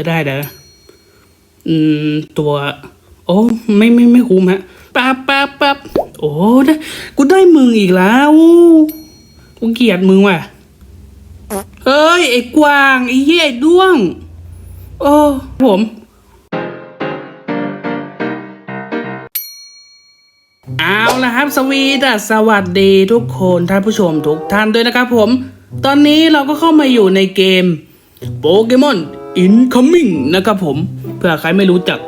จะได้เด้ออืม ตัว โอ้ ไม่ไม่ไม่คุ้มฮะปั๊บปั๊บปั๊บโอ้ได้กูได้มึงอีกแล้วกูเกลียดมึงว่ะเฮ้ย ไอ้กวาง ไอ้เหี้ยไอ้ด้วง โอ้ผมเอาละครับสวีดสวัสดีทุกคนท่านผู้ชมทุกท่านด้วยนะครับผม ตอนนี้เราก็เข้ามาอยู่ในเกมโปเกมอน Incoming นะครับผมเพื่อใครไม่รู้จัก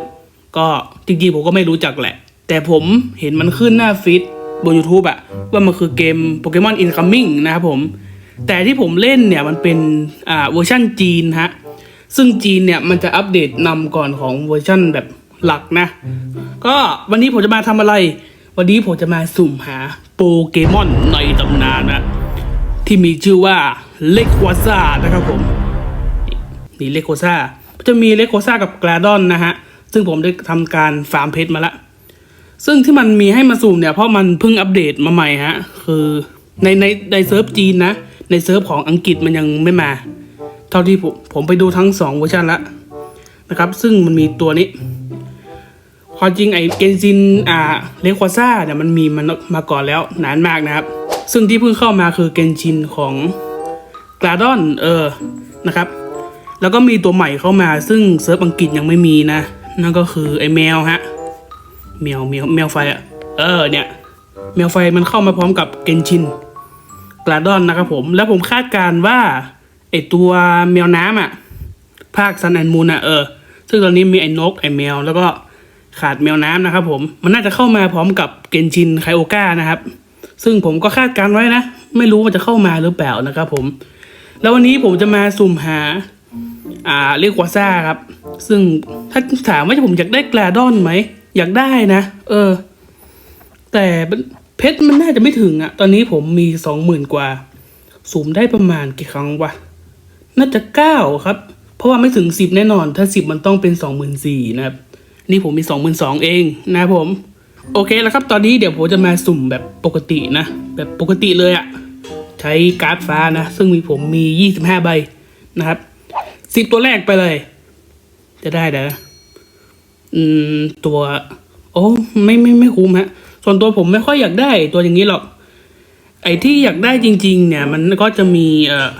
ก็จริงๆผมก็ไม่รู้จักแหละ แต่ผมเห็นมันขึ้นหน้าฟีดบน YouTube อะว่ามันคือเกมโปเกมอน Incoming นะครับผมแต่ที่ผมเล่นเนี่ยมันเป็นอ่าเวอร์ชั่นจีนฮะซึ่งจีนเนี่ยมันจะอัปเดตนำก่อนของเวอร์ชั่นแบบหลักนะ ก็วันนี้ผมจะมาทำอะไร วันนี้ผมจะมาสุ่มหาโปเกมอนในตำนานนะที่มีชื่อว่าเลควาซ่านะครับผม นี่เลโคซ่าจะมีเลโคซ่ากับกราดอนนะฮะ ซึ่งผมได้ทำการฟาร์มเพชรมาละ ซึ่งที่มันมีให้มาสุ่มเนี่ย เพราะมันเพิ่งอัปเดตมาใหม่ฮะ คือในในในเซิร์ฟจีนนะ ในเซิร์ฟของอังกฤษมันยังไม่มา เท่าที่ผมผมไปดูทั้งสองเวอร์ชันละนะครับ ซึ่งมันมีตัวนี้ความจริงไอ้เกนซินอ่าเลคซ่าเนี่ยมันมีมันมาก่อนแล้วนานมากนะครับ ซึ่งที่เพิ่งเข้ามาคือเกนชินของกราดอนเออนะครับ แล้วก็มีตัวใหม่เข้ามาซึ่งเซิร์ฟอังกฤษยังไม่มีนะ นั่นก็คือไอ้แมวฮะแมวแมวแมวไฟอะเออเนี่ยแมวไฟมันเข้ามาพร้อมกับเกนชินกราดอนนะครับผม แล้วผมคาดการ์ว่าไอตัวแมวน้ำอะภาคซันแอนมูนอะเออ ซึ่งตอนนี้มีไอ้นกไอ้แมว แล้วก็ขาดแมวน้ำนะครับผม มันน่าจะเข้ามาพร้อมกับเกนชินไคโอก้านะครับ ซึ่งผมก็คาดการไว้นะ ไม่รู้ว่าจะเข้ามาหรือเปล่านะครับผม แล้ววันนี้ผมจะมาสุ่มหา อ่าเรียกว่าซ่าครับ ซึ่งถ้าถามว่าผมอยากได้กลาดอนไหม อยากได้นะ เออ แต่เพชรมันน่าจะไม่ถึงอะตอนนี้ผมมีสองหมื่นกว่าสุ่มได้ประมาณกี่ครั้งวะ น่าจะเก้าครับ เพราะว่าไม่ถึงสิบแน่นอน ถ้าสิบมันต้องเป็นสองหมื่นสี่นะครับ นี่ผมมีสองหมื่นสองเองนะผม โอเคแล้วครับ ตอนนี้เดี๋ยวผมจะมาสุ่มแบบปกตินะ แบบปกติเลยอะใช้การ์ดฟ้านะ ซึ่งมีผมมียี่สิบห้าใบนะครับ สิบตัวแรกไปเลย จะได้เด้ออืม ตัว โอ้ไม่ไม่ไม่คุ้มฮะ ส่วนตัวผมไม่ค่อยอยากได้ ตัวอย่างนี้หรอก ไอ้ที่อยากได้จริง ๆ เนี่ย มันก็จะมี เอ่อ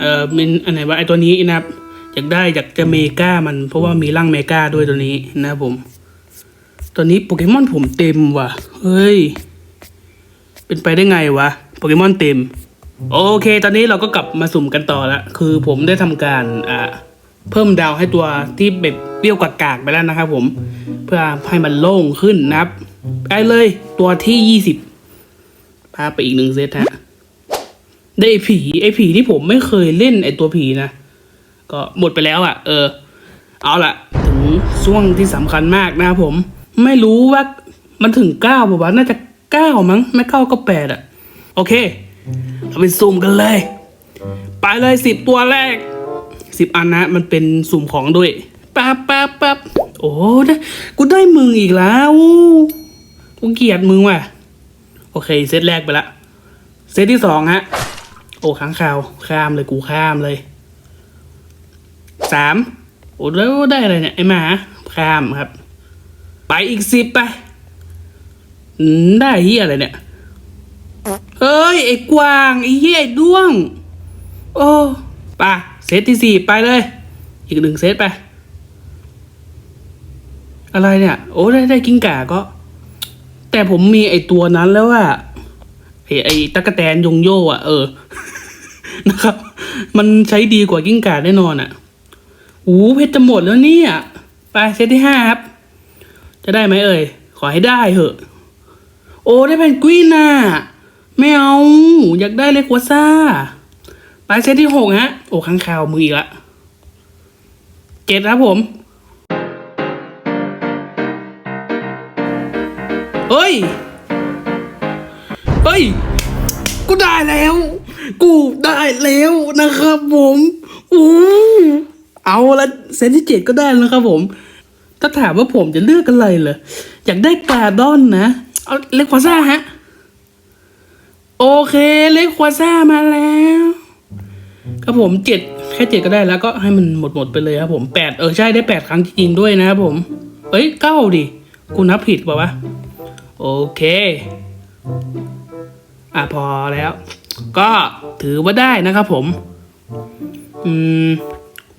เอ่อเป็นอันไหนวะไอ้ตัวนี้นะครับอยากได้อยากจะเมกามัน เพราะว่ามีร่างเมกาด้วยตัวนี้นะผมตัวนี้โปเกมอนผมเต็มว่ะ เฮ้ย เป็นไปได้ไงวะ โปเกมอนเต็ม โอเค ตอนนี้เราก็กลับมาสุ่มกันต่อละคือผมได้ทำการอ่าเพิ่มดาวให้ตัวที่แบบเปรี้ยวกากๆไปแล้วนะครับผม เพื่อให้มันโล่งขึ้นนะครับไปเลยตัวที่ยี่สิบพาไปอีกหนึ่งเซตฮะได้ไอผีไอ้ผีที่ผมไม่เคยเล่นไอ้ตัวผีนะก็หมดไปแล้วอะ่ะ เออ เอาละถึงช่วงที่สำคัญมากนะครับผม ไม่รู้ว่ามันถึงเก้าป่าวะน่าจะเก้ามั้ง ไม่เก้าก็แปดอะโอเค ไปซูมกันเลย ไปเลยสิบตัวแรกสิบอันนะ มันเป็นสุ่มของด้วยปั๊บปั๊บปั๊บโอ้ได้กูได้มึงอีกแล้วกูเกลียดมึงว่ะ โอเค เซตแรกไปละ เซตที่สองฮะ โอ้ค้างคาว ข้ามเลยกูข้ามเลยสามโอ้แล้วได้อะไรเนี่ย ไอ้หมา ข้ามครับ ไปอีกสิบไปได้เฮียอะไรเนี่ย ไอ้กวาง ไอ้เหี้ยไอ้ด้วง โอ้ไปะเซตที่สี่ไปเลย อีกหนึ่งเซตไป อะไรเนี่ย โอ้ได้ได้กิ้งก่าก็ แต่ผมมีไอ้ตัวนั้นแล้วว่าไอ้ไอ้ตะกะแตนยงโย่อะเออ นะครับ มันใช้ดีกว่ากิ้งก่าแน่นอนอะโอ้เพชรจะหมดแล้วเนี่ย ไปเซตที่ห้าครับ จะได้ไหมเอ่ย ขอให้ได้เถอะ โอ้ได้แพนกวินน่ะ ไม่เอา อยากได้เลควาซ่า ไปเซตที่หกฮะ โอ้ข้างข่าวมืออีกละ เกตครับผม เฮ้ย เฮ้ย กูได้แล้ว กูได้แล้วนะครับผมอู้เอาละเซตที่เจ็ดก็ได้แล้วนะครับผม ถ้าถามว่าผมจะเลือกอะไรเหรอ อยากได้กาดอนนะ เอาเลควาซ่าฮะ โอเคเลควาซ่ามาแล้วครับผมเจ็ดแค่เจ็ดก็ได้แล้วก็ให้มันหมดหมดไปเลยครับผมแปดเออใช่ได้แปดครั้งจริงๆด้วยนะครับผมเอ้ยเก้าดิกูนับผิดเปล่าวะโอเค อะพอแล้ว ก็ถือว่าได้นะครับผม อืม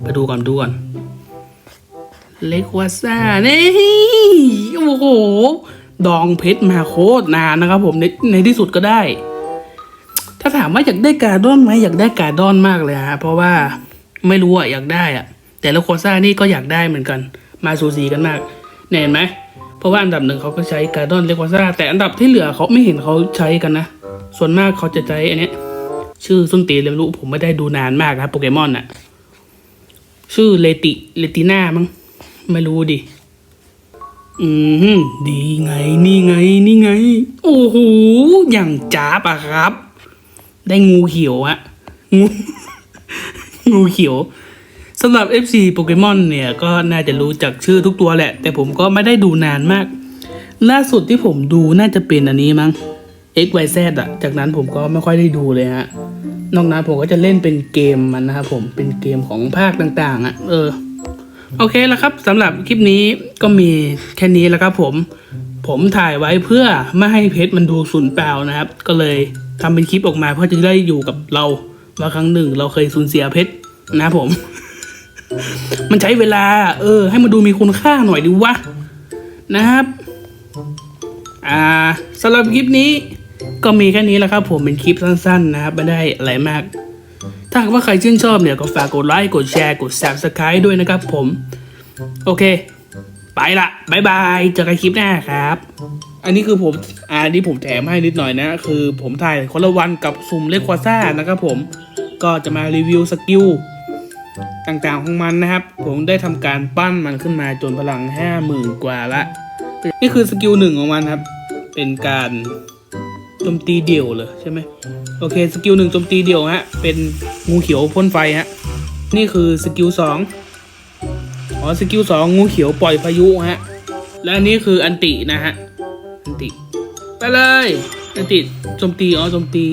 ไปดูก่อนดูก่อนเล็กวาซ่านี่โอ้โห ดองเพชรมาโคตรนานนะครับผมในในที่สุดก็ได้ ถ้าถามว่าอยากได้การ์ดอนไหมอยากได้การ์ดอนมากเลยฮะเพราะว่าไม่รู้อะอยากได้อะแต่ล้วโคซ่านี่ก็อยากได้เหมือนกัน มาสูสีกันมากเนี่ยเห็นไหมเพราะว่าอันดับหนึ่งเขาก็ใช้การ์ดอนเลกวาซ่าแต่อันดับที่เหลือเขาไม่เห็นเขาใช้กันนะ ส่วนมากเขาจะใช้อันนี้ชื่อส้นตีนเลยไม่รู้ผมไม่ได้ดูนานมากนะครับโปเกมอนอะชื่อเลติเลติน่ามั้งไม่รู้ดิอืมดีไงนี่ไงนี่ไง โอ้โหอย่างจ้าบอะครับ ได้งูเขียวอะงูงูเขียวสำหรับ FC โปเกมอนเนี่ยก็น่าจะรู้จักชื่อทุกตัวแหละ แต่ผมก็ไม่ได้ดูนานมาก ล่าสุดที่ผมดูน่าจะเป็นอันนี้มั้ง X Y Z อะจากนั้นผมก็ไม่ค่อยได้ดูเลยฮะนอกนั้นผมก็จะเล่นเป็นเกมมันนะครับผมเป็นเกมของภาคต่างๆอะเออ โอเคแล้วครับสำหรับคลิปนี้ก็มีแค่นี้แล้วครับผม ผมถ่ายไว้เพื่อไม่ให้เพชรมันดูสูญเปล่านะครับ ก็เลย ทำเป็นคลิปออกมา เพื่อจะได้อยู่กับเราว่าครั้งหนึ่ง เราเคยสูญเสียเพชรนะผม มันใช้เวลา เออ ให้มันดูมีคุณค่าหน่อยดิวะนะครับ อ่าสำหรับคลิปนี้ก็มีแค่นี้แหละครับ ผมเป็นคลิปสั้น ๆ นะครับไม่ได้อะไรมาก ถ้าว่าใครชื่นชอบเนี่ยก็ฝากกดไลค์กดแชร์กด subscribe ด้วยนะครับผม โอเค ไปละบายบายเจอกันคลิปหน้าครับ อันนี้คือผมอันนี้ผมแถมให้นิดหน่อยนะ คือผมถ่ายคนละวันกับซุ่มเล็กควาซ่านะครับผมก็จะมารีวิวสกิลต่างๆของมันนะครับ ผมได้ทำการปั้นมันขึ้นมาจนพลังห้าหมื่นกว่าละ นี่คือสกิลหนึ่งของมันครับ เป็นการโจมตีเดี่ยวเลยใช่ไหมโอเคสกิลหนึ่งโจมตีเดี่ยวฮะเป็นงูเขียวพ่นไฟฮะนี่คือสกิลสองอ๋อสกิลสองงูเขียวปล่อยพายุฮะและอันนี้คืออันตินะฮะ อันติ ไปเลยอันติโจมตีอ๋อโจมตี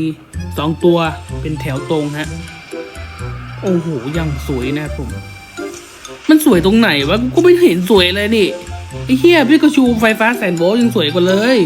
สองตัวเป็นแถวตรงฮะ โอ้โหยังสวยนะผม มันสวยตรงไหนวะกูก็ไม่เห็นสวยเลยนี่ไอ้เฮียพี่กระชูไฟฟ้าแสนโวลต์ยังสวยกว่าเลย